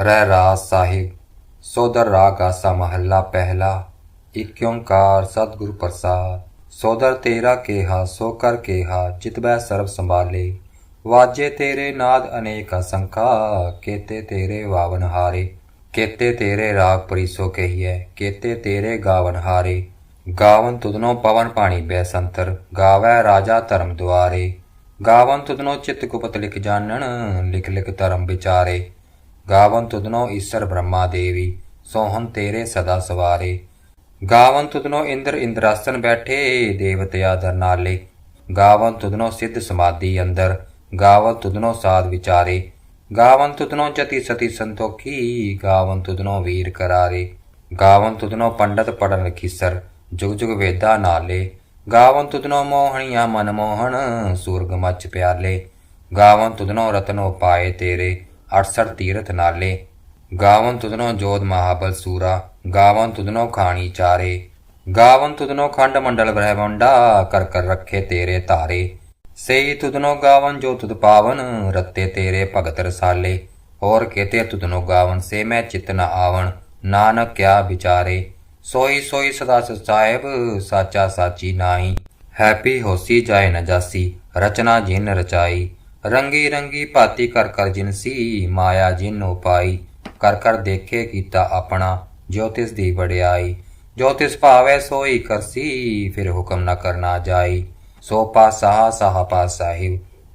ਰਹਿ ਰਾਸ ਸਾਹਿਬ ਸੋਦਰ ਰਾਗ ਆਸਾ ਮਹੱਲਾ ਪਹਿਲਾ ਇਕ ਓੰਕਾਰ ਸਤਿਗੁਰ ਪ੍ਰਸਾਦ। ਸੋਦਰ ਤੇਰਾ ਕੇਹਾ, ਸੋ ਕਰ ਕੇਹਾ ਚਿਤਬੈ ਸਰਬ ਸੰਭਾਲੇ। ਵਾਜੇ ਤੇਰੇ ਨਾਦ ਅਨੇਕ ਅਸੰਖਾ ਕੇਤੇ ਤੇਰੇ ਵਾਵਨ ਹਾਰੇ। ਕੇਤੇ ਤੇਰੇ ਰਾਗ ਪਰਿਸੋ ਕਹੀਐ, ਕੇਤੇ ਤੇਰੇ ਗਾਵਨ ਹਾਰੇ। ਗਾਵਨ ਤੁਧਨੋ ਪਵਨ ਪਾਣੀ ਬੈਸੰਤਰ ਗਾਵੈ ਰਾਜਾ ਧਰਮ ਦੁਆਰੇ। ਗਾਵਨ ਤੁਧਨੋ ਚਿਤ ਗੁਪਤ ਲਿਖ ਜਾਣਨ, ਲਿਖ ਲਿਖ ਧਰਮ ਵਿਚਾਰੇ। ਗਾਵਨ ਤੁਧਨੋ ਈਸ਼ਰ ਬ੍ਰਹਮਾ ਦੇਵੀ ਸੋਹਨ ਤੇਰੇ ਸਦਾ ਸਵਾਰੇ। ਗਾਵਨ ਤੁਧਨੋ ਇੰਦਰ ਇੰਦਰਾਸਨ ਬੈਠੇ, ਦੇਵਤੇ ਆਦਰ ਗਾਵਨ ਤੁਧਨੋ ਸਿੱਧ ਸਮਾਧੀ ਅੰਦਰ, ਗਾਵਨ ਤੁਧਨੋ ਸਾਧ ਵਿਚਾਰੇ। ਗਾਵਨ ਤੁਧਨੋ ਜਤੀ ਸਤੀ ਸੰਤੋਖੀ, ਗਾਵਨ ਤੁਧਨੋ ਵੀਰ ਕਰਾਰੇ। ਗਾਵਨ ਤੁਧਨੋ ਪੰਡਤ ਪੜਨ ਲਖੀਸਰ ਜੁਗ ਜੁਗ ਵੇਦਾ ਨਾਲੇ। ਗਾਵਨ ਤੁਧਨੋ ਮੋਹਣੀਆਂ ਮਨ ਮੋਹਣ, ਸੂਰਗ ਮੱਚ ਪਿਆਲੇ। ਗਾਵਨ ਤੁਧਨੋ ਰਤਨੋ ਪਾਏ ਤੇਰੇ। 68 ਤੀਰਥ ਨਾਲੇ। ਗਾਵਨ ਤੁਧਨੋ ਜੋਧ ਮਹਾਬਲ ਸੂਰਾ, ਗਾਵਨ ਤੁਧਨੋ ਖਾਣੀ ਚਾਰੇ। ਗਾਵਨ ਤੁਧਨੋ ਖੰਡ ਮੰਡਲ ਬ੍ਰਹਮੰਡਾ ਕਰ ਕਰ ਰੱਖੇ ਤੇਰੇ ਧਾਰੇ। ਸਈ ਤੁਧਨੋ ਗਾਵਨ ਜੋ ਤੁਧ ਪਾਵਨ, ਰੱਤੇ ਤੇਰੇ ਭਗਤ ਰਸਾਲੇ। ਹੋਰ ਕੇਤੇ ਤੁਧਨੋ ਗਾਵਨ ਸੇ ਮੈਂ ਚਿਤ ਨ ਆਵਣ, ਨਾਨਕ ਕਿਆ ਵਿਚਾਰੇ। ਸੋਈ ਸੋਈ ਸਦਾ ਸਾਹਿਬ ਸਾਚਾ ਸਾਚੀ ਨਾਈ ਹੈਪੀ ਹੋਸੀ ਜਾਏ ਨ ਜਾਸੀ, ਰਚਨਾ ਜਿਨ ਰਚਾਈ। ਰੰਗੀ ਰੰਗੀ ਭਾਤੀ ਕਰ ਕਰ ਜਿਨਸੀ ਮਾਇਆ ਜਿਨ ਉਪਾਈ ਕਰ ਕਰ ਦੇਖੇ ਕੀਤਾ ਆਪਣਾ, ਜੋ ਤਿਸ ਦੀ ਵਡਿਆਈ। ਜੋ ਤਿਸ ਭਾਵੈ ਸੋਈ ਕਰਸੀ, ਫਿਰ ਹੁਕਮ ਨਾ ਕਰਨਾ ਜਾਈ। ਸੋ ਪਾਸਾ ਸਾਹ ਪਾ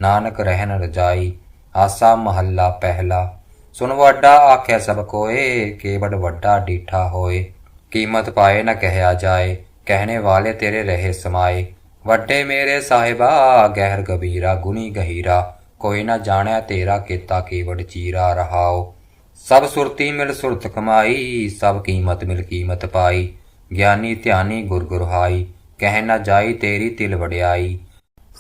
ਨਾਨਕ ਰਹਿਣ ਰਜਾਈ। ਆਸਾ ਮਹੱਲਾ ਪਹਿਲਾ। ਸੁਨ ਵੱਡਾ ਆਖਿਆ ਸਭ ਕੋਏ ਕੇਵੜ ਵੱਡਾ ਡੀਠਾ ਹੋਏ। ਕੀਮਤ ਪਾਏ ਨਾ ਕਹਿਆ ਜਾਏ, ਕਹਿਣੇ ਵਾਲੇ ਤੇਰੇ ਰਹੇ ਸਮਾਏ। ਵੱਡੇ ਮੇਰੇ ਸਾਹਿਬਾ, ਗਹਿਰ ਗਬੀਰਾ ਗੁਨੀ ਗਹੀਰਾ। ਕੋਈ ਨਾ ਜਾਣਿਆ ਤੇਰਾ ਕੀਤਾ ਕੇਵੜ ਚੀਰਾ ਰਹਾਓ ਸਭ ਸੁਰਤੀ ਮਿਲ ਸੁਰਤ ਕਮਾਈ, ਸਭ ਕੀਮਤ ਮਿਲ ਕੀਮਤ ਪਾਈ। ਗਿਆਨੀ ਧਿਆਨੀ ਗੁਰ ਗੁਰਹਾਈ ਕਹਿ ਨਾ ਜਾਈ ਤੇਰੀ ਤਿਲ ਵਡਿਆਈ।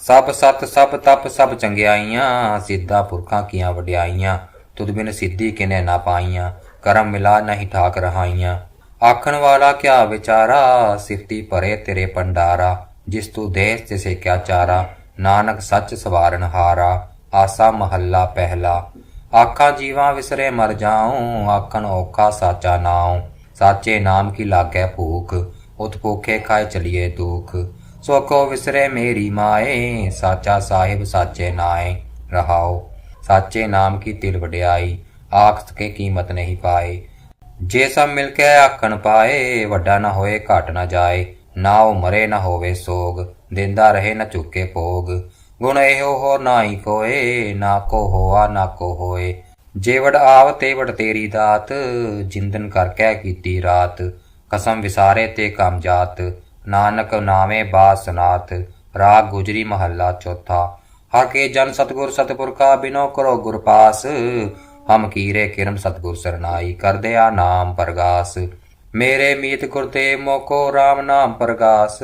ਸਭ ਸਤ ਸਭ ਤਪ ਸਭ ਚੰਗਿਆਈਆਂ, ਸਿੱਧਾ ਪੁਰਖਾਂ ਕੀਆਂ ਵਡਿਆਈਆਂ। ਤੁਧ ਬਿਨ ਸਿੱਧੀ ਕਿਨੇ ਨਾ ਪਾਈਆਂ, ਕਰਮ ਮਿਲਾ ਨਹੀਂ ਠਾਕ ਰਹਾਈਆਂ। ਆਖਣ ਵਾਲਾ ਕਿਆ ਵਿਚਾਰਾ ਸਿਫਤੀ ਭਰੇ ਤੇਰੇ ਪੰਡਾਰਾ ਜਿਸ ਤੂੰ ਦੇਸ ਤਿਸੇ ਕਿਆ ਚਾਰਾ, ਨਾਨਕ ਸੱਚ ਸਵਾਰਨ ਹਾਰਾ। ਆਸਾ ਮਹੱਲਾ ਪਹਿਲਾ। ਆਖਾਂ ਜੀਵਾਂ ਵਿਸਰੇ ਮਰ ਜਾਉ, ਆਖਣ ਔਖਾ ਸਾਚਾ ਨਾਉ। ਸਾਚੇ ਨਾਮ ਕੀ ਲਾਗੈ ਭੂਖ ਉਤ ਭੁਖੇ ਖਾਏ ਚਲੀਏ ਦੁਖ। ਸੋ ਕੋ ਵਿਸਰੇ ਮੇਰੀ ਮਾਏ, ਸਾਚਾ ਸਾਹਿਬ ਸਾਚੇ ਨਾਏ। ਰਹਾਉ ਸਾਚੇ ਨਾਮ ਕੀ ਤਿਲ ਵਡਿਆਈ ਆਖ ਕੇ ਕੀਮਤ ਨਹੀਂ ਪਾਏ। ਜੇ ਸਭ ਮਿਲ ਕੇ ਆਖਣ ਪਾਏ, ਵੱਡਾ ਨਾ ਹੋਏ ਘਟ ਨਾ ਜਾਏ। ਨਾ ਉਹ ਮਰੇ ਨਾ ਹੋਵੇ ਸੋਗ, ਦਿੰਦਾ ਰਹੇ ਨਾ ਚੁੱਕੇ ਭੋਗ। ਗੁਣ ਇਹੋ ਹੋ ਨਾਹੀ ਕੋਏ, ਨਾ ਕੋ ਹੋਆ, ਨਾ ਕੋ ਹੋਏ। ਜੇਵੜ ਆਵ ਤੇਵੜ ਤੇਰੀ ਦਾਤ, ਜਿੰਦਨ ਕਰ ਕਹਿ ਕੀਤੀ ਰਾਤ। ਕਸਮ ਵਿਸਾਰੇ ਤੇ ਕਮ ਜਾਤ, ਨਾਨਕ ਨਾਵੇਂ ਬਾਸਨਾਤ ਰਾਗ ਗੁਜਰੀ ਮਹੱਲਾ ਚੌਥਾ। ਹਰ ਕੇ ਜਨ ਸਤਗੁਰ ਸਤਪੁਰ ਬਿਨੋ ਕਰੋ ਗੁਰਪਾਸ ਹਮ ਕੀਰੇ ਕਿਰਮ ਸਤਗੁਰ ਸਰਨਾਈ ਕਰਦਿਆ ਨਾਮ ਪ੍ਰਗਾਸ। ਮੇਰੇ ਮੀਤ ਗੁਰਦੇ ਮੋਕੋ RAM ਨਾਮ ਪ੍ਰਗਾਸ।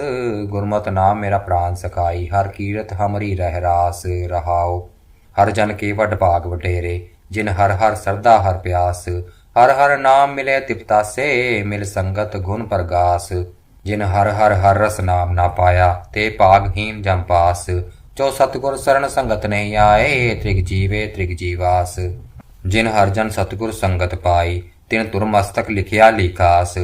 ਗੁਰਮਤ ਨਾਮ ਮੇਰਾ ਪ੍ਰਾਨ ਸਖਾਈ, ਹਰ ਕੀਰਤ ਹਮਰੀ ਰਹਿ ਰਾਸ ਰਹਾਓ ਹਰ ਜਨ ਕੇ ਵੱਡ ਭਾਗ ਵਟੇਰੇ ਜਿਨ ਹਰ ਹਰ ਸਰਦਾ ਹਰ ਪਿਆਸ। ਹਰ ਹਰ ਨਾਮ ਮਿਲੇ ਤਿਪਤਾਸੇ ਮਿਲ ਸੰਗਤ ਗੁਣ ਪ੍ਰਗਾਸ। ਜਿਨ ਹਰ ਹਰ ਹਰ ਰਸ ਨਾਮ ਨਾ ਪਾਇਆ, ਤੇ ਭਾਗਹੀਨ ਜਮ ਪਾਸ। ਜੋ ਸਤਗੁਰ ਸਰਣ ਸੰਗਤ ਨਹੀਂ ਆਏ, ਤ੍ਰਿਗ ਜੀਵੇ ਤ੍ਰਿਗ ਜੀਵਾਸ। ਜਿਨ ਹਰ ਜਨ ਸਤਗੁਰ ਸੰਗਤ ਪਾਈ ਤਿਨ ਤੁਰਮਸਤਕ ਲਿਖਿਆ ਲਿਖਾਸ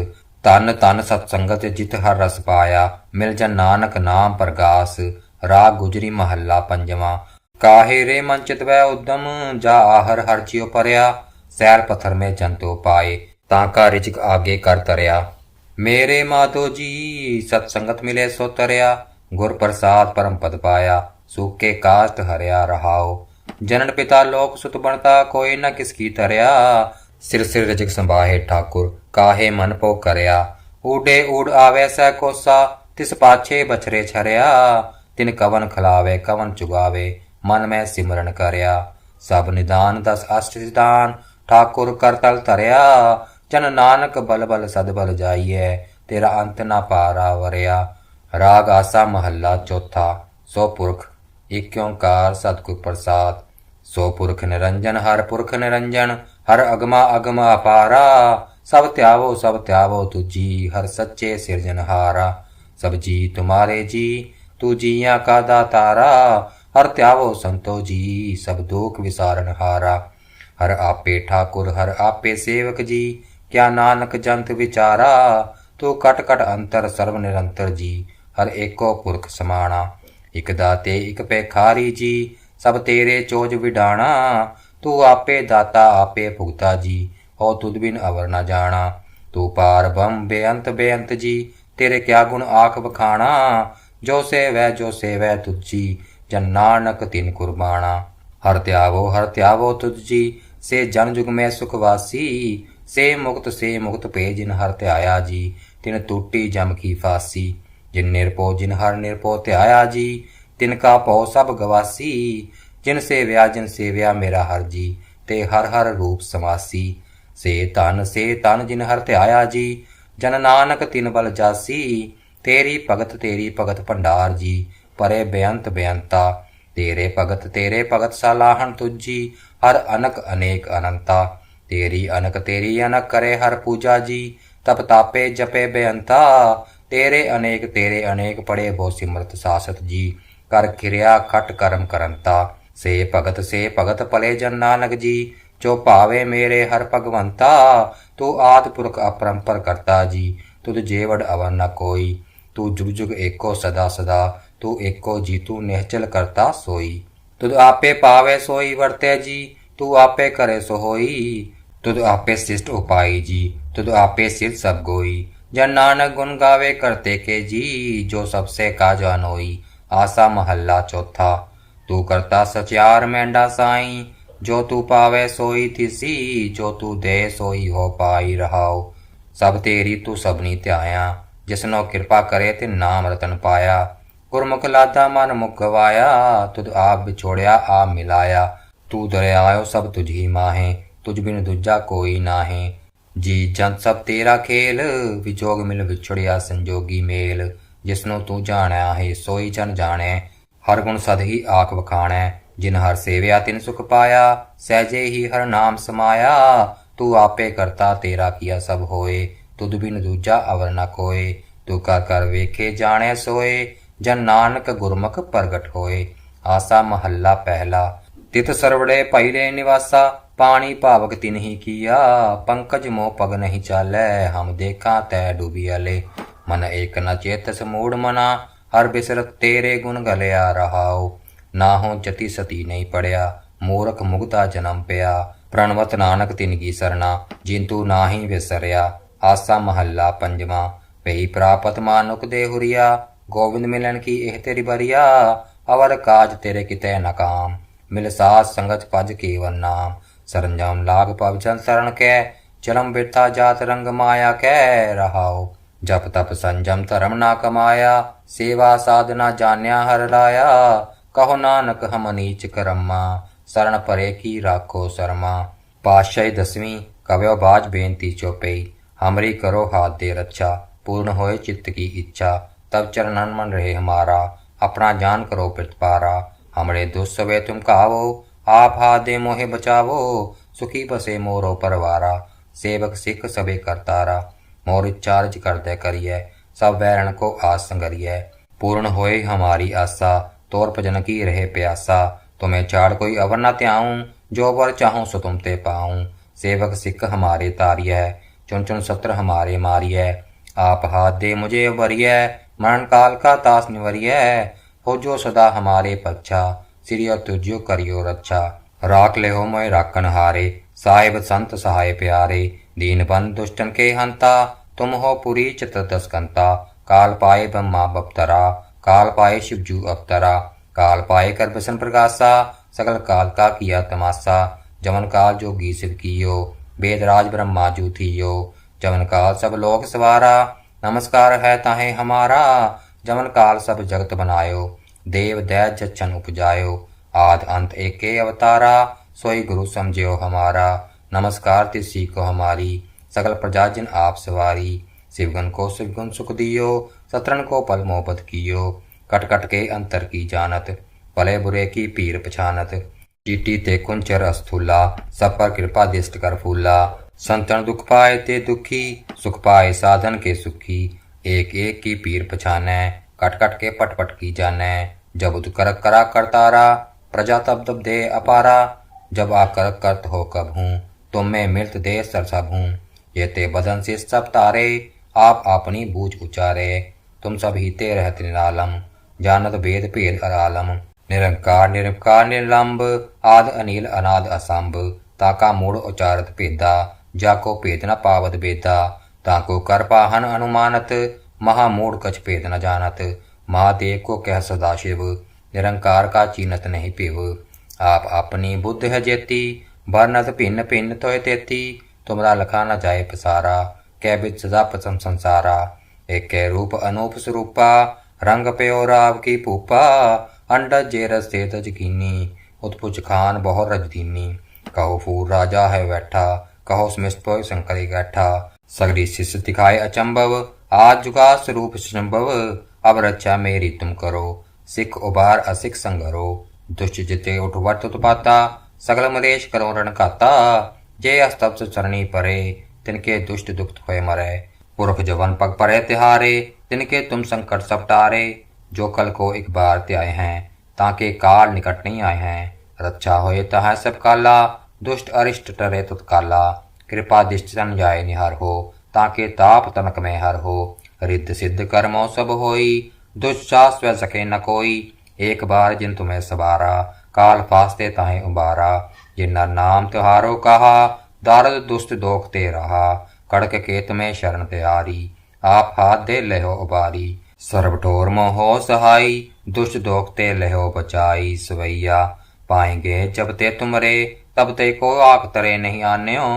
ਤਨ ਤਨ ਸਤ ਸੰਗਤ ਜਿਤ ਹਰ ਰਸ ਪਾਇਆ, ਮਿਲ ਜਨ ਨਾਨਕ ਨਾਮ ਪ੍ਰਗਾਸ ਰਾਗ ਗੁਜਰੀ ਮਹੱਲਾ ਪੰਜਵਾਂ। ਕਾਹੇ ਰੇ ਮਨ ਚਿਤਵੈ ਉਦਮ, ਜਾ ਆਹਰ ਹਰ ਚਿਉ ਪਰਿਆ ਸੈਲ ਪਥਰ ਮੇ ਜੰਤੋ ਪਾਏ, ਤਾਂ ਕਾ ਰਿਜਕ ਆਗੇ ਕਰ ਤਰਿਆ। ਮੇਰੇ ਮਾਤੋ ਜੀ ਸਤ ਸੰਗਤ ਮਿਲੇ ਸੋ ਤਰਿਆ, ਗੁਰ ਪ੍ਰਸਾਦ ਪਰਮ ਪਦ ਪਾਇਆ, ਸੂਕੇ ਕਾਸਟ ਹਰਿਆ ਰਹਾਓ ਜਨਨ ਪਿਤਾ ਲੋਕ ਸੁਤ ਬਣਤਾ, ਕੋਈ ਨਾ ਕਿਸ ਕੀ ਤਰਿਆ ਸਿਰ ਸਿਰ ਰਜਕ ਸੰਭਾਹੇ ਠਾਕੁਰ, ਕਾਹੇ ਮਨ ਪੋ ਕਰਿਆ। ਊਡੇ ਊੜ ਆਵੇ ਸੈ ਕੋਸਾ, ਤਿਸ ਪਾਛੇ ਬਛਰੇ ਛਰਿਆ। ਤਿਨ ਕਵਨ ਖਲਾਵੇ, ਕਵਨ ਚੁਗਾਵੇ, ਮਨ ਮੈਂ ਸਿਮਰਨ ਕਰਿਆ। ਸਭ ਨਿਦਾਨ, ਦਸ ਅਸ਼ਟ ਸਿਧਾਨ ਠਾਕੁਰ ਕਰਤਲ ਧਰਿਆ। ਜਨ ਨਾਨਕ ਬਲ ਬਲ ਸਦ ਬਲ ਜਾਈਐ, ਤੇਰਾ ਅੰਤ ਨਾ ਪਾਰਾ ਵਰਿਆ। ਰਾਗ ਆਸਾ ਮਹੱਲਾ ਚੌਥਾ, ਸੋ ਪੁਰਖ ਇਕ ਓੰਕਾਰ ਸਤਿਗੁਰ ਪ੍ਰਸਾਦ। ਸੋ ਪੁਰਖ ਨਿਰੰਜਨ, ਹਰ ਪੁਰਖ ਨਿਰੰਜਨ। ਹਰ ਅਗਮਾ ਅਗਮ ਅਪਾਰਾ ਸਭ ਧਿਆਵੋ ਸਭ ਧਿਆਵੋ ਤੁਜੀ, ਹਰ ਸੱਚੇ ਸਿਰਜਨਹਾਰਾ ਸਭ ਜੀ ਤੁਮਾਰੇ ਜੀ, ਤੂ ਜੀਆਂ ਕਾ ਦਾਤਾਰਾ ਹਰ ਧਿਆਵੋ ਸੰਤੋ ਜੀ, ਸਭ ਦੁਖ ਵਿਸਾਰਨ ਹਾਰਾ। ਹਰ ਆਪੇ ਠਾਕੁਰ, ਹਰ ਆਪੇ ਸੇਵਕ ਜੀ, ਕਿਆ ਨਾਨਕ ਜੰਤ ਵਿਚਾਰਾ। ਤੂੰ ਕਟ ਕਟ ਅੰਤਰ, ਸਰਬ ਨਿਰੰਤਰ ਜੀ, ਹਰ ਏਕੋ ਪੁਰਖ ਸਮਾਣਾ। ਇਕ ਦਾਤੇ, ਇਕ ਪੇਖਾਰੀ ਜੀ, ਸਭ ਤੇਰੇ ਚੋਜ ਵਿਡਾਣਾ। ਤੂੰ ਆਪੇ ਦਾਤਾ, ਆਪੇ ਭੁਗਤਾ ਜੀ ਹੋ ਤੁਧ ਬਿਨ ਅਵਰ ਨਾ ਜਾਣਾ। ਤੂੰ ਪਾਰ ਬ੍ਰਹਮ ਬੇਅੰਤ ਬੇਅੰਤ ਜੀ, ਤੇਰੇ ਕਿਆ ਗੁਣ ਆਖ ਬਖਾਣਾ ਜੋ ਸੇਵੈ ਜੋ ਸੇਵੈ ਤੁਝੀ ਜਨ ਨਾਨਕ ਤਿਨ ਕੁਰਬਾਨਾ ਹਰ ਤਿਆਵੋ ਹਰ ਤਿਆਵੋ ਤੁਝੀ ਸੇ ਜਨ ਜੁਗ ਮੈਂ ਸੁਖ ਵਾਸੀ, ਸੇ ਮੁਕਤ ਸੇ ਮੁਕਤ ਪੇ ਜਿਨ ਹਰ ਧਿਆਇਆ ਜੀ, ਤਿਨ ਟੂਟੀ ਜਮ ਕੀ ਫਾਸੀ। ਜਿਨ ਨਿਰਪੋ ਜਿਨ ਹਰ ਨਿਰਪੋ ਧਿਆਇਆ ਜੀ, ਤਿਨ ਕਾ ਪਉ ਸਭ ਗਵਾਸੀ ਜਿਨ ਸੇਵਿਆ ਜਿਨ ਸੇਵਿਆ ਮੇਰਾ ਹਰ ਜੀ, ਤੇ ਹਰ ਹਰ ਰੂਪ ਸਮਾਸੀ। ਸੇ ਤਨ ਸੇ ਤਨ ਜਿਨ ਹਰ ਧਿਆਇਆ ਜੀ, ਜਨ ਨਾਨਕ ਤਿਨ ਬਲ ਜਾਸੀ। ਤੇਰੀ ਭਗਤ ਤੇਰੀ ਭਗਤ ਭੰਡਾਰ ਜੀ, ਪਰੇ ਬੇਅੰਤ ਬੇਅੰਤਾ। ਤੇਰੇ ਭਗਤ ਤੇਰੇ ਭਗਤ ਸਲਾਹਣ ਤੁਜੀ ਹਰ ਅਨਕ ਅਨੇਕ ਅਨੰਤਾ। ਤੇਰੀ ਅਨਕ ਤੇਰੀ ਅਨਕ ਕਰੇ ਹਰ ਪੂਜਾ ਜੀ, ਤਪ ਤਾਪੇ ਜਪੇ ਬੇਅੰਤਾ। ਤੇਰੇ ਅਨੇਕ ਤੇਰੇ ਅਨੇਕ ਪੜੇ ਬੋ ਸਿਮਰਤ ਸਾਸਤ ਜੀ, ਕਰ ਕਿਰਿਆ ਖਟ ਕਰਮ ਕਰੰਤਾ। ਸੇ ਭਗਤ ਸੇ ਭਗਤ ਭਲੇ ਜਨ ਨਾਨਕ ਜੀ, ਜੋ ਭਾਵੇ ਮੇਰੇ ਹਰ ਭਗਵੰਤਾ, ਤੂੰ ਆਦ ਪੁਰਖ ਅਪਰੰਪਰ ਕਰਤਾ ਜੀ, ਤੁਧ ਜੇਵੜ ਅਵਰ ਨ ਕੋਈ, ਤੂੰ ਜੁਗ ਜੁਗ ਏਕੋ ਸਦਾ ਸਦਾ, ਤੂੰ ਏਕੋ ਜੀ ਤੂੰ ਨਿਹਚਲ ਕਰਤਾ ਸੋਈ। ਤੁਧ ਆਪੇ ਪਾਵੇ ਸੋਈ ਵਰਤੇ ਜੀ, ਤੂੰ ਆਪੇ ਕਰੇ ਸੋ ਹੋਈ। ਤੁਧ ਆਪੇ ਸਿਸ਼ਟ ਉਪਾਈ ਜੀ, ਤੁਧ ਆਪੇ ਸਿਰ ਸਭ ਗੋਈ। ਜਨ ਨਾਨਕ ਗੁਣ ਗਾਵੇ ਕਰਤੇ ਕੇ ਜੀ, ਜੋ ਸਭ ਸੇ ਕਾ ਜਾਨ ਆਸਾ ਮਹੱਲਾ ਚੌਥਾ। ਤੂੰ ਕਰਤਾ ਸਚਿਆਰ ਮੈਂਡਾ ਸਾਈ ਜੋ ਤੂੰ ਪਾਵੇ ਸੋਈ ਤਿਸੀ ਜੋ ਤੂੰ ਦੇ ਸੋਈ ਹੋ ਪਾਈ ਰਹਾਉ ਸਭ ਤੇਰੀ ਤੂੰ ਸਭਨੀ ਧਿਆਇਆ ਜਿਸਨੋ ਕਿਰਪਾ ਕਰੇ ਤੇ ਨਾਮ ਰਤਨ ਪਾਇਆ ਗੁਰਮੁਖ ਲਾਦਾ ਮਨ ਮੁਖ ਤੁਧ ਆਪ ਵਿਛੋੜਿਆ ਆ ਮਿਲਾਇਆ ਤੂੰ ਦਰਿਆਇਓ ਸਭ ਤੁਝੀ ਮਾਹੇ ਤੁਝ ਬਿਨ ਦੂਜਾ ਕੋਈ ਨਾਹੇ ਜੀ ਜੰਤ ਸਭ ਤੇਰਾ ਖੇਲ ਵਿਜੋਗ ਮਿਲ ਵਿਛੜਿਆ ਸੰਜੋਗੀ ਮੇਲ ਜਿਸਨੂੰ ਤੂੰ ਜਾਣਿਆ ਹੈ ਸੋਈ ਜਨ ਜਾਣੈ ਹਰ ਗੁਣ ਸਦ ਹੀ ਆਖ ਵਖਾਣੈ, ਜਿਨ ਹਰ ਸੇਵਿਆ ਤਿਨ ਸੁਖ ਪਾਇਆ ਸਹਿਜੇ ਹੀ ਹਰ ਨਾਮ ਸਮਾਇਆ। ਤੂੰ ਆਪੇ ਕਰਤਾ ਤੇਰਾ ਕੀਆ ਸਭ ਹੋਏ, ਤੁਧ ਬਿਨ ਦੂਜਾ ਅਵਰ ਨ ਕੋਏ ਤੂੰ ਕਰ ਕਰ ਵੇਖੇ ਜਾਣੈ ਸੋਏ, ਜਨ ਨਾਨਕ ਗੁਰਮੁਖ ਪ੍ਰਗਟ ਹੋਏ। ਆਸਾ ਮਹੱਲਾ ਪਹਿਲਾ ਤਿਤ ਸਰਵੜੇ ਪෛਰੇ ਨਿਵਾਸਾ, ਪਾਣੀ ਭਾਵਕ ਤਿਨਹੀ ਕੀਆ। ਪੰਕਜ ਮੋ ਪਗ ਨਹੀਂ ਚਾਲੈ, ਹਮ ਦੇਖਾਂ ਤੈ ਡੂਬੀਆਲੇ ਮਨ ਏਕ ਨ ਚੇਤਸ ਮੂੜ ਮਨਾ ਹਰ ਬਿਸਰਤ ਤੇਰੇ ਗੁਣ ਗਲਿਆ ਰਹਾਉ ਨਾ ਹੋ ਜਤੀ ਸਤੀ ਨਹੀਂ ਪੜਿਆ, ਮੂਰਖ ਮੁਗਤਾ ਜਨਮ ਪਿਆ, ਪ੍ਰਣਵਤ ਨਾਨਕ ਤਿਨ ਕੀ ਸਰਨਾ ਜਿੰਤੂ ਨਾਹੀ ਵਿਸਰਿਆ ਆਸਾ ਮਹੱਲਾ ਪੰਜਵਾਂ ਪਈ ਪ੍ਰਾਪਤ ਮਾਨੁਕ ਦੇ ਹੁਰੀਆ, ਗੋਬਿੰਦ ਮਿਲਣ ਕੀ ਇਹ ਤੇਰੀ ਬਰੀਆ, ਅਵਰ ਕਾਜ ਤੇਰੇ ਕਿਤੇ ਨਕਾਮ ਮਿਲ ਸਾਧ ਸੰਗਤ ਭਜ ਕੇਵਲ ਨਾਮ, ਸਰੰਜਾਮ ਲਾਗ ਪਵਚਨ ਸਰਣ ਕੈ ਚਲਮ ਬਿਰਤਾ ਜਾਤ ਰੰਗ ਮਾਇਆ ਕਹਿ ਰਹਾਓ ਜਪ ਤਪ ਸੰਜਮ ਧਰਮ ਨਾ ਕਮਾਇਆ ਸੇਵਾ ਸਾਧਨਾ ਜਾਣਿਆ ਹਰ ਲਾਇਆ, ਕਹੋ ਨਾਨਕ ਹਮ ਨੀਚ ਕਰਮਾ ਸਰਣ ਪਰੇ ਕੀ ਰਾਖੋ ਸਰਮਾ। ਪਾਸ਼ਾਈ ਦਸਵੀਂ, ਕਵਿਓ ਬਾਜ ਬੇਨਤੀ ਚੋਪਈ, ਹਮਰੀ ਕਰੋ ਹਾਥ ਦੇ ਰੱਛਾ, ਪੂਰਨ ਹੋਏ ਚਿੱਤ ਕੀ ਇੱਛਾ, ਤਬ ਚਰਨਨ ਮਨ ਰਹੇ ਹਮਾਰਾ, ਆਪਣਾ ਜਾਨ ਕਰੋ ਪ੍ਰਤਪਾਰਾ ਹਮਰੇ ਦੁਸਵੇ ਤੁਮ ਕਾਵੋ ਆਪ ਹਾ ਦੇ ਮੋਹਿ ਬਚਾਵੋ, ਸੁਖੀ ਬਸੇ ਮੋਰੋ ਪਰਵਾਰਾ, ਸੇਵਕ ਸਿੱਖ ਸਭੇ ਕਰਤਾਰਾ। ਮੋਰ ਚਾਰਜ ਕਰਦੇ ਕਰੀਏ सब वैरण को आस संगरिए। पूर्ण होए हमारी आशा, तोर भजन की रहे प्यासा। तुम्हें चाड़ कोई अवर न त्याऊं, जो वर चाहूँ सो तुम ते पाऊँ। सेवक सिख हमारे तारिय चुन चुन सत्र हमारे मारिय आप हाथ दे मुझे वरिय मरण काल का तास निवरिय हो जो सदा हमारे पक्षा, सिरिय तुझो करियो रक्षा। राख ले हो मोय राखन हारे, साहिब संत सहाय प्यारे। दीन बन दुष्टन के हंता तुम हो पुरी चतुर्दश कंता काल पाए ब्रह्मा बप्तरा काल पाए शिवजू अवतरा काल पाए कर बसन प्रकाशा सकल काल का किया तमाशा जमन काल जोगी शिव कियो वेदराज ब्रह्मा जू थियो जमन काल सब लोक सवारा नमस्कार है ताहे हमारा जमन काल सब जगत बनायो देव दैत जच्छन उपजायो आद अंत एके अवतारा सोई गुरु समझियो हमारा नमस्कार तिसी को हमारी सकल प्रजा जिन आप सवारी, शिवगन को शिवगुण सुख दियो, सतरन को पल मोहब्बत कियो। कट कट के अंतर की जानत भले बुरे की पीर पछानत। चीटी ते कुंचर अस्थूला, सब पर कृपा दिष्ट कर फूला। संतन दुख पाए ते दुखी, सुख पाए साधन के सुखी। एक एक की पीर पछाने कट कट के पट पट की जाने। जब उद कर करा करतारा प्रजा तब तब दे अपारा। जब आकर करत हो कब हूँ तुम मैं मृत दे सरसब हूँ ये ते बदन से सब तारे आप अपनी बूझ उचारे तुम सब हीते रहत निरालम जानत भेद भेद अरालम निरंकार निरंकार निरलंब आद अनिल अनाद असंभ ताका मूड़ उचारत भेदा जाको भेद न पावत बेदा ताको कर पाहन अनुमानत महामूढ़ कछ भेद न जानत महादेव को कह सदाशिव निरंकार का चीनत नहीं पिव आप अपनी बुद्ध है जेती वर्णत भिन्न भिन्न तोय तेती तुमरा लखा न जाए पसारा कै बिच सदा पसम संसारा एक कै रूप अनूप स्वरूपा रंग प्यो राव की भूपा अंडज जे रस ते तज कीनी उत्पुच खान बहु रज दीनी कहो फूर राजा है बैठा कहो स्मित पोय शंकरी गैठा सगरी शिष्य दिखाए अचंभव आज जुगा स्वरूप संभव अब रक्षा मेरी तुम करो सिख उबार असिख संगरो दुष्ट जिते उठ वर्त उत्पाता सगल मलेश करो रण खाता जे अस्तब्ध चरणी परे, तिनके दुष्ट दुख होए मरे। पुरख जवन पग परे तिहारे, तिनके तुम संकट सब टारे। जो कल को एक बार ते आए हैं, ताके काल निकट नहीं आए हैं। रक्षा होए तह सब काला, दुष्ट अरिष्ट टरे तत्काला। कृपा दिष्ट तन जाए निहार हो, ताके ताप तनक में हर हो। रिद्ध सिद्ध कर्मो सब होई दुष्चास सके न कोई। एक बार जिन तुम्हें सवारा, काल फास्ते ताहे उबारा। जिन्ना नाम तुहारो कहा दारद दुष्ट दोख ते रहा कड़क केत में शरण त्यारी आप हाथ दे लहो उबारी सर्वठोर मोहो सहाई दुष्ट दोख ते लहो बचाई सवैया पाएंगे जब ते तुमरे तब ते को आख तरे नहीं आन्यो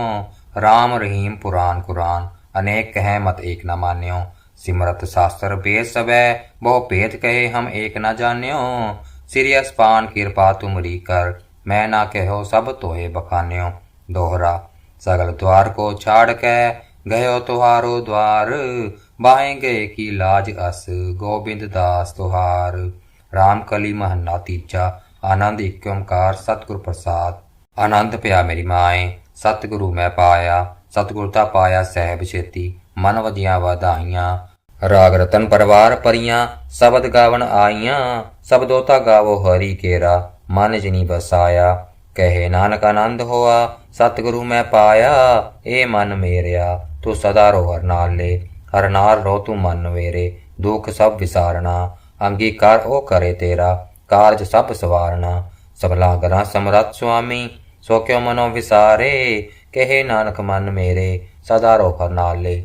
राम रहीम पुराण कुरान अनेक कहे मत एक न मान्यो सिमरत शास्त्र वेद सबै बहु भेद कहे हम एक न जान्यो श्री अस्पान कृपा तुमरी कर मैं ना कहो सब तोहे बखान्यो दोहरा सगल द्वार को छाड़ के गयो तुहारो द्वार बाहेंगे की लाज अस गोविंद दास तुहार राम कली महन्ना तीजा आनंद एक ओंकार सतगुर प्रसाद ਆਨੰਦ ਪਿਆ ਮੇਰੀ ਮਾਏ ਸਤਿਗੁਰੂ ਮੈਂ ਪਾਇਆ ਸਤਿਗੁਰਤਾ ਪਾਇਆ ਸਹਿਬ ਛੇਤੀ ਮਨ ਵਜੀਆਂ ਵਧਾਈਆਂ ਰਾਗ ਰਤਨ ਪਰਵਾਰ ਪਰੀਆਂ ਸ਼ਬਦ ਗਾਵਣ ਆਈਆਂ ਸਬਦੋਤਾ ਗਾਵੋ ਹਰੀ ਕੇਰਾ ਮਨ ਜਿਨੀ ਬਸਾਇਆ ਕਹੇ, ਨਾਨਕ ਆਨੰਦ ਹੋਆ, ਸਤਿਗੁਰੂ ਮੈਂ ਪਾਇਆ ਏ ਮਨ ਮੇਰਿਆ, ਤੂੰ ਸਦਾ ਰੋ ਹਰ ਨਾਲ ਲੈ ਹਰ ਨਾਲ ਰੋ ਤੂੰ ਮਨ ਮੇਰੇ ਦੁੱਖ ਸਭ ਵਿਸਾਰਨਾ, ਅੰਗੀਕਾਰ ਉਹ ਕਰੇ ਤੇਰਾ, ਕਾਰਜ ਸਭ ਸਵਾਰਨਾ। ਸਬਲਾ ਗਰਾ ਸਮਰੱਥ ਸੁਆਮੀ, ਸੋ ਕਿਉ ਮਨੋ ਵਿਸਾਰੇ, ਕਹੇ, ਨਾਨਕ ਮਨ ਮੇਰੇ, ਸਦਾ ਰੋ ਹਰ ਨਾਲ ਲੈ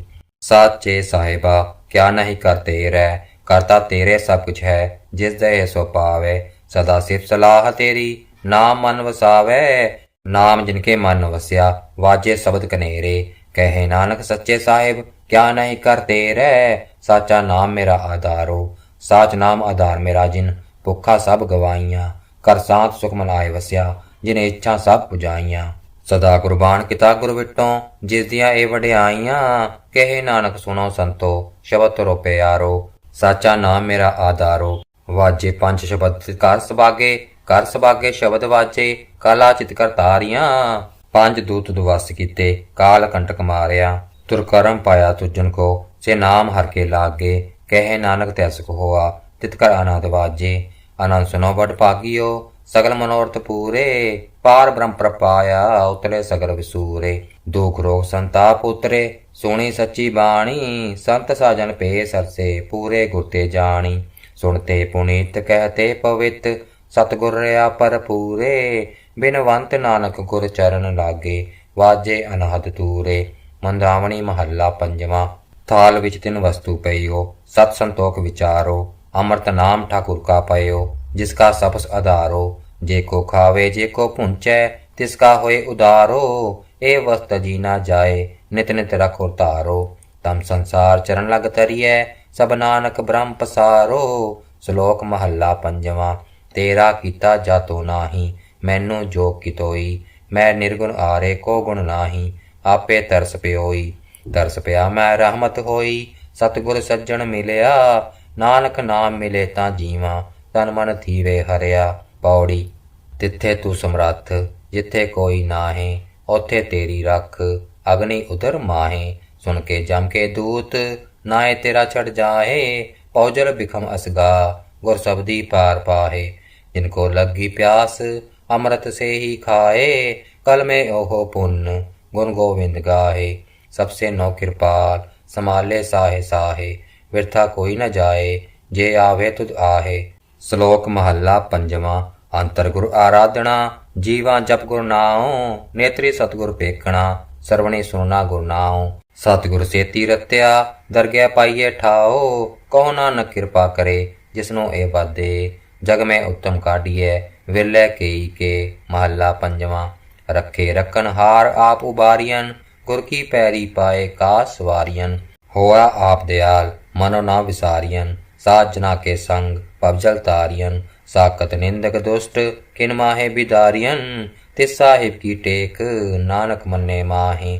ਸਾਚੇ ਸਾਹਿਬਾ, ਕਿਆ ਨਹੀਂ ਕਰਤੇ ਰਹਿ ਕਰਤਾ ਤੇਰੇ ਸਭ ਕੁਛ ਹੈ, ਜਿਸ ਦੇ ਸੋ ਪਾਵੇ ਸਦਾ ਸਿਫ ਸਲਾਹ ਤੇਰੀ, ਨਾਮ ਮਨ ਵਸਾਵੇ। ਨਾਮ ਜਿਨ ਕੇ ਮਨ ਵਸਿਆ, ਵਾਜੇ ਸ਼ਬਦ ਕਨੇਰੇ। ਕਹੇ ਨਾਨਕ ਸੱਚੇ ਸਾਹਿਬ, ਕਿਆ ਨਹੀਂ ਕਰਤੇ ਰਹਿ ਸਾਚਾ ਨਾਮ ਮੇਰਾ ਆਧਾਰੋ, ਸਾਚ ਨਾਮ ਆਧਾਰ ਮੇਰਾ ਜਿਨ। ਭੁੱਖਾ ਸਭ ਗਵਾਈਆਂ, ਕਰ ਸਾਥ ਸੁਖ ਮਨਾਏ ਵਸਿਆ, ਜਿਨੇ ਇੱਛਾ ਸਭ ਪੁਜਾਈਆਂ। ਸਦਾ ਕੁਰਬਾਨ ਕੀਤਾ ਗੁਰ ਵਿਟੋਂ, ਜਿਸ ਦੀਆਂ ਇਹ ਵਡਿਆਈਆਂ। ਕਹੇ ਨਾਨਕ ਸੁਣੋ ਸੰਤੋ, ਸ਼ਬਦ ਤਰੋ ਪਿਆਰੋ ਸਾਚਾ ਨਾਮ ਮੇਰਾ ਆਧਾਰੋ। ਵਾਜੇ ਪੰਜ ਸ਼ਬਦ ਕਰ ਸਬਾਗੇ ਕਰ ਸਬਾਗੇ ਸ਼ਬਦ ਵਾਜੇ, ਕਾਲਾ ਚਿਤ ਕਰ ਤਾਰੀਆਂ ਪੰਜ ਦੂਤ ਦੁਵਸ ਕੀਤੇ, ਕਾਲ ਕੰਟਕ ਮਾਰਿਆ। ਤੁਰ ਕਰਮ ਪਾਇਆ ਤੁਜਨ ਕੋ ਸੇ ਨਾਮ ਹਰ ਕੇ ਲਾਗੇ, ਕਹੇ ਨਾਨਕ ਤੈਸ ਹੋਆ, ਤਿਤ ਕਰ ਆਨੰਦ ਵਾਜੇ। ਆਨੰਦ ਸੁਨੋ ਬੜ ਭਾਗਿਓ, ਸਗਲ ਮਨੋਰਥ ਪੂਰੇ। ਪਾਰ ਬ੍ਰਹਮ ਪ੍ਰਪਾਇਆ, ਉਤਲੇ ਸਗਲ ਵਿਸੂਰੇ। ਦੁਖ ਰੋਗ ਸੰਤਾਪ ਉਤਰੇ, ਸੋਣੀ ਸੱਚੀ ਬਾਣੀ। ਸੰਤ ਸਾਜਨ ਪੇ ਸਰਸੇ ਪੂਰੇ ਗੁਰ ਤੇ ਜਾਣੀ। ਸੁਣਤੇ ਪੁਨੀਤ ਕਹਤੇ ਪਵਿੱਤ, ਸਤਗੁਰ ਰਿਆ ਪਰ ਪੂਰੇ। ਬਿਨਵੰਤ ਨਾਨਕ ਗੁਰ ਚਰਨ ਲਾਗੇ, ਵਾਜੇ ਅਨਹਦ ਤੂਰੇ ਮੰਦਾਵਣੀ ਮਹੱਲਾ ਪੰਜਵਾਂ। ਥਾਲ ਵਿੱਚ ਤਿੰਨ ਵਸਤੂ ਪਈਓ, ਸਤ ਸੰਤੋਖ ਵਿਚਾਰੋ, ਅੰਮ੍ਰਿਤ ਨਾਮ ਠਾਕੁਰ ਕਾ ਪਇਓ, ਜਿਸ ਕਾ ਸਪਸ ਆਧਾਰੋ ਜੇ ਕੋ ਖਾਵੇ, ਜੇ ਕੋ ਪੁੰਚੈ ਤਿਸ ਕਾ ਹੋਏ ਉਦਾਰੋ। ਇਹ ਵਸਤ ਜੀ ਨਾ ਜਾਏ, ਨਿਤ ਨਿਤ ਰਖੋ ਧਾਰੋ ਤਮ ਸੰਸਾਰ ਚਰਨ ਲਗ ਤਰੀਐ ਸਭ ਨਾਨਕ ਬ੍ਰਹਮ ਪਸਾਰੋ, ਸ਼ਲੋਕ ਮਹੱਲਾ ਪੰਜਵਾਂ। ਤੇਰਾ ਕੀਤਾ ਜਾਤੋ ਨਾਹੀ, ਮੈਨੂੰ ਜੋ ਕਿਤੋਈ, ਮੈਂ ਨਿਰਗੁਣ ਆਰੇ ਕੋ ਗੁਣ ਨਾਹੀ, ਆਪੇ ਤਰਸ ਪਿਓਈ। ਤਰਸ ਪਿਆ ਮੈਂ ਰਹਿਮਤ ਹੋਈ, ਸਤਿਗੁਰ ਸੱਜਣ ਮਿਲਿਆ, ਨਾਨਕ ਨਾਮ ਮਿਲੇ ਤਾਂ ਜੀਵਾਂ, ਤਨ ਮਨ ਥੀਵੇ ਹਰਿਆ ਪੌੜੀ। ਤਿੱਥੇ ਤੂੰ ਸਮਰੱਥ, ਜਿੱਥੇ ਕੋਈ ਨਾਹੀ ਉਥੇ ਤੇਰੀ ਰੱਖ, ਅਗਨੀ ਉਦਰ ਮਾਹੇ, ਸੁਣ ਕੇ ਜਮ ਕੇ ਦੂਤ ਨਾਏ ਤੇਰਾ ਛੜ ਜਾਏ ਪੌਜਲ ਬਿਖਮ ਅਸਗਾ ਗੁਰ ਸਬਦੀ ਪਾਰ ਪਾਹੇ ਜਿਨ ਕੋ ਲੱਗੀ ਪਿਆਸ ਅੰਮ੍ਰਿਤ ਸੇ ਹੀ ਖਾਏ ਕਲ ਮੇ ਉਹ ਪੁੰਨ ਗੁਣ ਗੋਵਿੰਦ ਗਾਏ ਸਭ ਸੇ ਨੋ ਕਿਰਪਾਲ ਸਮਾਲੇ ਸਾਹੇ ਸਾਹੇ ਵਿਰਥਾ ਕੋਈ ਨ ਜਾਏ ਜੇ ਆਵੇ ਤੁਧ ਆਹੇ ਸ਼ਲੋਕ ਮਹੱਲਾ ਪੰਜਵਾਂ ਅੰਤਰ ਗੁਰ ਆਰਾਧਣਾ ਜੀਵਾਂ ਜਪ ਗੁਰ ਨਾਉ ਨੇਤਰੀ ਸਤਗੁਰ ਪੇਖਣਾ ਸਰਵਣੀ ਸੁਨਣਾ ਗੁਰ ਨਾਉ ਸਤਿਗੁਰ ਸੇਤੀ ਰਤਿਆ, ਦਰਗਹਿ ਪਾਈਏ ਠਾਓ, ਕਹੋ ਨਾਨਕ ਕਿਰਪਾ ਕਰੇ, ਜਿਸਨੂੰ ਇਹ ਵਾਦੇ। ਜਗ ਮੈਂ ਉੱਤਮ ਕਾਢੀਐ ਵਿਰਲੇ ਕੇਈ ਕੇ, ਮਹੱਲਾ ਪੰਜਵਾਂ। ਰੱਖੇ ਰੱਖਣ ਹਾਰ ਆਪ ਉਬਾਰੀਆਂ ਗੁਰ ਕੀ ਪੈਰੀ ਪਾਏ ਕਾ ਸਵਾਰੀਆਂ ਹੋਆ ਆਪ ਦਿਆਲ, ਮਨੋ ਨਾ ਵਿਸਾਰੀਆਂ ਸਾਜਨਾ ਕੇ ਸੰਗ ਪਵਜਲ ਤਾਰੀਆਂ ਸਾਕਤ ਨਿੰਦਕ ਦੁਸ਼ਟ, ਕਿਨ ਮਾਹੇ ਬਿਦਾਰੀਆਂ ਤਿਸ ਸਾਹਿਬ ਕੀ ਟੇਕ, ਨਾਨਕ ਮੰਨੇ ਮਾਹੇ।